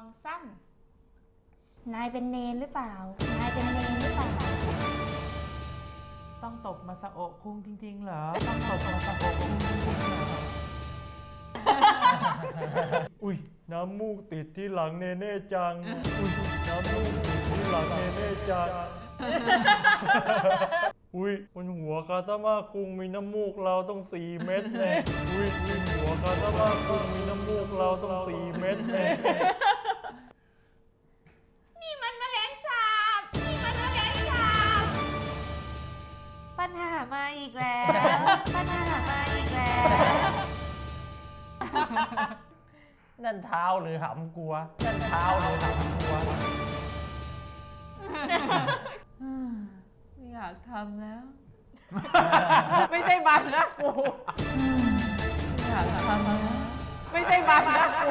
องซ้ำนายเป็นเนนหรือเปล่า นายเป็นเนนหรือเปล่า ต้องตบมาสะโอะคุงจริง ๆ เหรอ ต้องตบมาสะโอะคุงจริงๆเหรอ อุ้ยน้ำมูกติดที่หลังเนเน่จัง อุ้ยน้ำมูกติดที่หลังเนเน่จัง อุ้ยบนหัวคาซามาคุงมีน้ำมูกเราต้องสี่เม็ดแน่ อุ้ยอุ้ยหัวคาซามาคุงมีน้ำมูกเราต้องสี่เม็ดแน่นี่ ปัญหามาอีกแล้วปัญหามาอีกแล้ว นั่นเท้าหรือหำกลัว นั่นเท้าหรือหำกลัว ไม่อยากทำแล้ว ไม่ใช่บันนะกูไม่อยากทำแล้ว ไม่ใช่บันนะกู